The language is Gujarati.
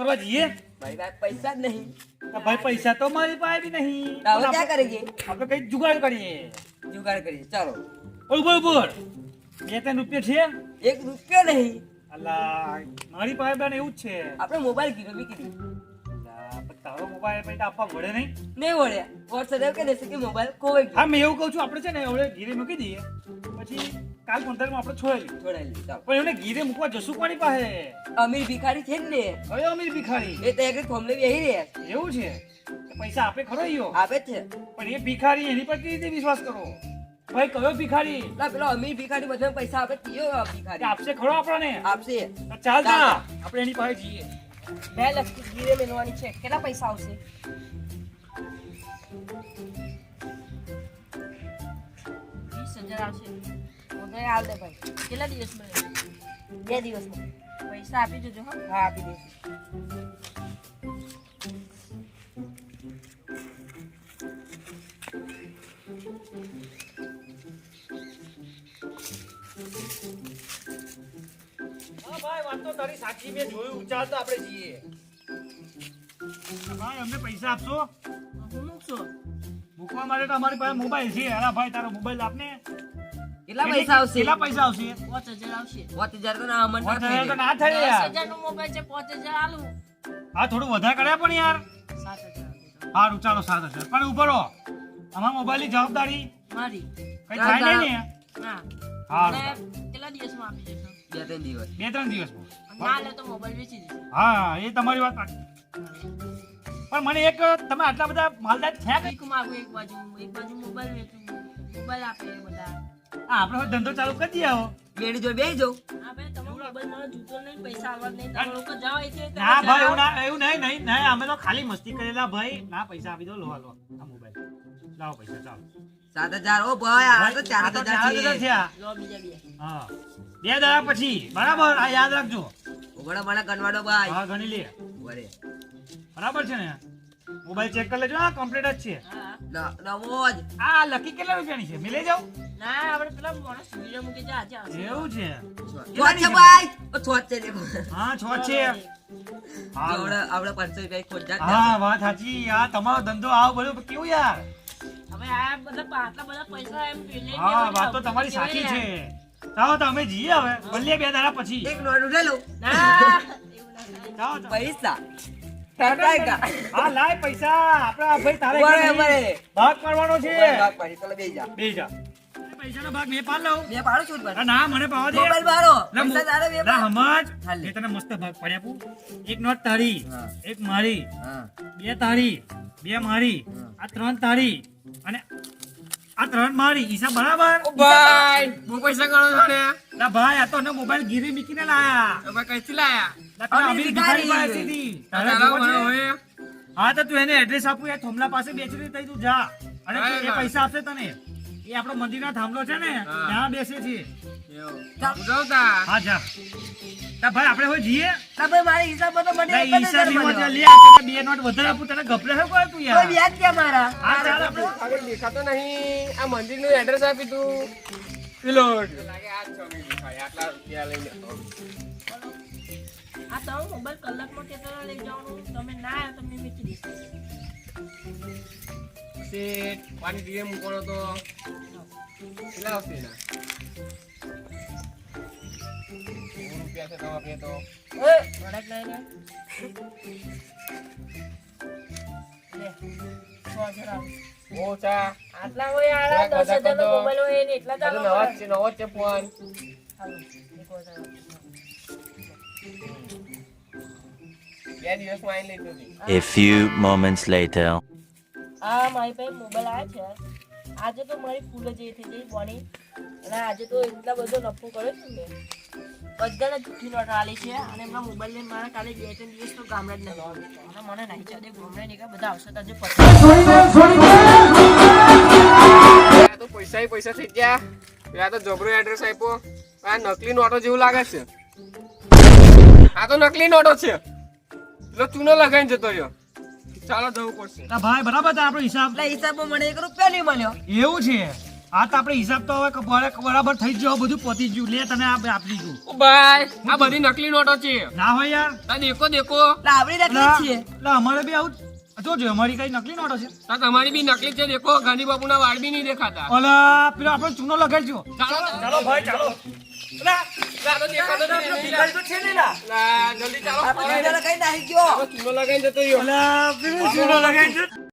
કરવા જઈએ? ભાઈ પાસે પૈસા જ નહીં. ભાઈ પૈસા તો મારી પાસે બી નહીં. હવે ક્યાં કરીએ? આપણે કઈ જુગાડ કરીએ. જુગાડ કરીએ. ચાલો. બોલ બોલ બે ત્રણ રૂપિયા છે? એક રૂપિયો નહીં. અલા મારી પાસે બેન એવું જ છે. આપણે મોબાઈલ કીધો બી પણ તારો મોબાઈલ પછી આપવા વળે નહીં. નહીં વળ્યા વોટ્સએપ કહી દેશે કે મોબાઈલ ખોવાઈ હા મેં એવું કહું છું આપણે છે ને હવે ગીરે મૂકી દઈએ. પછી કાલ પંદરમાં આપણે છોડેલી છોડાઈ પણ એમને ગીરે મૂકવા જશું કોની પાસે? અમીર ભિખારી છે ને હવે અમીર ભિખારી. એ તો એક થોમલે બેહી રહ્યા એવું છે? પૈસા આપે ખરો આપે છે. પણ એ ભિખારી એની પર કેવી રીતે વિશ્વાસ કરો? ભાઈ કયો ભિખારી? ના પેલો અમીર ભિખારી બધા પૈસા આપે કયો ભિખારી. આપશે ખરો આપણને? આપશે. ચાલ. આપણે એની પાસે જઈએ. બે લખી ગીરે મેળવાની છે. કેટલા પૈસા આવશે? વીસ હજાર આવશે. ઓર્ડર હાલ દે ભાઈ. કેટલા દિવસ બે દિવસમાં. પૈસા આપી જજો હા. આપી દઈશું વાત તો તારી સાચી મેં જોયું. ચાલ તો આપણે જઈએ. ભાઈ અમને પૈસા આપશો? મૂકશો? મૂકવા માટે તો અમારી પાસે મોબાઈલ છે. ભાઈ તારો મોબાઈલ આપને? કેટલા પૈસા આવશે? કેટલા પૈસા આવશે? પાંચ હજાર આવશે. પાંચ હજાર તો ના અમન તો ના થાય. યાર હજાર નો મોબાઈલ છે પાંચ હજાર હા થોડું વધારે કર્યા પણ યાર. સાત હજાર આપજો. ચાલો પણ ઊભો રહો. અમારા મોબાઈલની જવાબદારી મારી. કઈ થાય નહીં ને? ના હારું કેટલા દિવસમાં આપી દેશો બે ત્રણ દિવસ. બે ત્રણ દિવસમાં ના લે તો મોબાઈલ વેચી દેશે હા એ તમારી વાત. પણ મને એક તમે આટલા બધા માલદાર છે એક માગું એક બાજુ એક બાજુ મોબાઈલ વેચું મોબાઈલ આપે બધા. હા, આપણે હવે ધંધો ચાલુ કરી દઈએ આવો બેડી જો બેસી જાઉં હા ભાઈ તમારો મોબાઈલ મને જૂતો નહીં પૈસા આવવા નહીં. તમે લોકો જાઓ એટલે ના ભાઈ એવું ના એવું નહીં નહીં નહીં અમે તો ખાલી મસ્તી કરેલા ભાઈ. ના પૈસા આપી દો લો લો આ મોબાઈલ લાવો પૈસા ચાલો. સાત હજાર ઓ ભાઈ આ તો ચાર તો હજાર છે. થયા લો બીજા બે. હા. બે દાડા પછી. બરાબર? આ યાદ રાખજો. ઉઘડો મને ગણવાડો ભાઈ. હા ગણી લે. વરે બરાબર છે ને? મોબાઈલ ચેક કરી લેજો હા કમ્પ્લીટ જ છે. હા. ન- નવો જ. આ લકી કેટલા રૂપિયાની છે? મેં જાવ ના આપણે પેલા માણસ વીડિયો મૂકી જા આજે એવું છે? છોટ છે ભાઈ? ઓ છોટ છે દેખો હા છ. છે હા. આપણે આપણે રૂપિયા ખોટ હા વાત સાચી. આ તમારો ધંધો આવો બધું કેવું યાર? હવે આ બધા આટલા બધા પૈસા એમ હા વાત તો તમારી સાચી છે. ચાલો તો અમે જઈએ હવે. ભલે બે દાડા પછી. એક નોટ ઉઠે લઉં. પૈસા. હા લાય પૈસા. ભાઈ તારે. ભાગ પાડવાનો છે. ભાગ પાડી, પેલા જા. બે જા. પૈસાનો ભાગ મેં પાડ લઉં. બે પાડું છું ના મને પાવા દે. મોબાઈલ મારો. પૈસા તારે બે ના, હમજ મેં તને મસ્ત ભાગ પાડી આપું. એક નોટ તારી એક મારી બે તારી બે મારી આ ત્રણ તારી અને આ ત્રણ મારી હિસાબ બરાબર? ભાઈ. હું પૈસા ગણો છો ને. ના ભાઈ આ તો ને મોબાઈલ ગીરી મીકીને લાયા. તમે કઈથી લાયા? હા તો તું એને એડ્રેસ આપું એ થોમલા પાસે બેસી તઈ તું જા. અને એ પૈસા આપશે તને. એ આપણો મંદિરના થાંભલો છે ને હા. ત્યાં બેસે છે. હા જા. તા ભાઈ આપણે હવે જઈએ? ભાઈ મારી તો મને ના, એક જ ઈસા હજાર બીમાં મળ્યો. લે આ બે નોટ વધારે આપું તને ગભરે હે કોઈ તું યાર? વ્યાજ ક્યાં મારા? હા ચાલ આપણે આગળ દેખાતો નહીં. આ મંદિરનું એડ્રેસ આપી તું. પેલો લાગે આ છો દેખાય આટલા રૂપિયા લઈને. આ તમે મોબાઈલ કલાકમાં કેટલા લઈ જવાનું. તમે ના આવ્યા મેં પછી પાણી દીવે મૂકવાનો તો. કેટલા આવશે એના? રૂપિયા છે નવા બે તો. વડાક લઈ લે હજાર. ઓછા આટલા હોય આલા દસ હજારનો બધા મોબાઈલ હોય ને એટલા તો આપવા નવા છે નવો છે ફોન હાલો, હજાર. બે દિવસમાં આવીને લઈ જતી A few moments later. આ મારી પાસે મોબાઈલ આવ્યા છે. આજે તો મારી ફૂલ જ એ થઈ ગઈ બોની અને આજે તો એટલા બધો નફો કર્યો છે મેં. બધાને જૂઠી નોટ આલી છે અને એમના મોબાઈલ લઈને મારા કાલે બે ત્રણ દિવસ તો ગામડા જ નહીં અને મને નહીં ચાલે ગામડા નહીં બધા આવશે તાજે તો પૈસા પૈસા થઈ ગયા. પેલા તો જબરો એડ્રેસ આપ્યો. આ નકલી નોટો જેવું લાગે છે. આ તો નકલી નોટો છે. એટલે ચૂનો લગાઈને જતો રહ્યો. ચાલો જવું પડશે. તા ભાઈ બરાબર છે આપણો હિસાબ? એટલે હિસાબમાં મને એક રૂપિયા નહીં મળ્યો. એવું છે? આ તો આપણે હિસાબ તો હવે બરાબર થઈ જ ગયો બધું પતી ગયું. લે તને આ આપી દીધું. ભાઈ આ બધી નકલી નોટો છે. ના હોય યાર. તા દેખો દેખો. આપણી નકલી છે એટલે અમારે બી આવું જ- જોજો અમારી કઈ નકલી નોટો છે? તા તમારી બી નકલી છે દેખો. ગાંધી બાપુના વાળ બી નહીં દેખાતા. ઓલા પેલો આપણે ચૂનો લગાડજો. ચાલો ચાલો ભાઈ ચાલો. ચાલો જ નહીં. ભિખારી તો છે નહીં ના. જલ્દી ચાલો આપણે નાહી ગયો ચૂનો લગાઈને જતો ચૂનો લગાડજો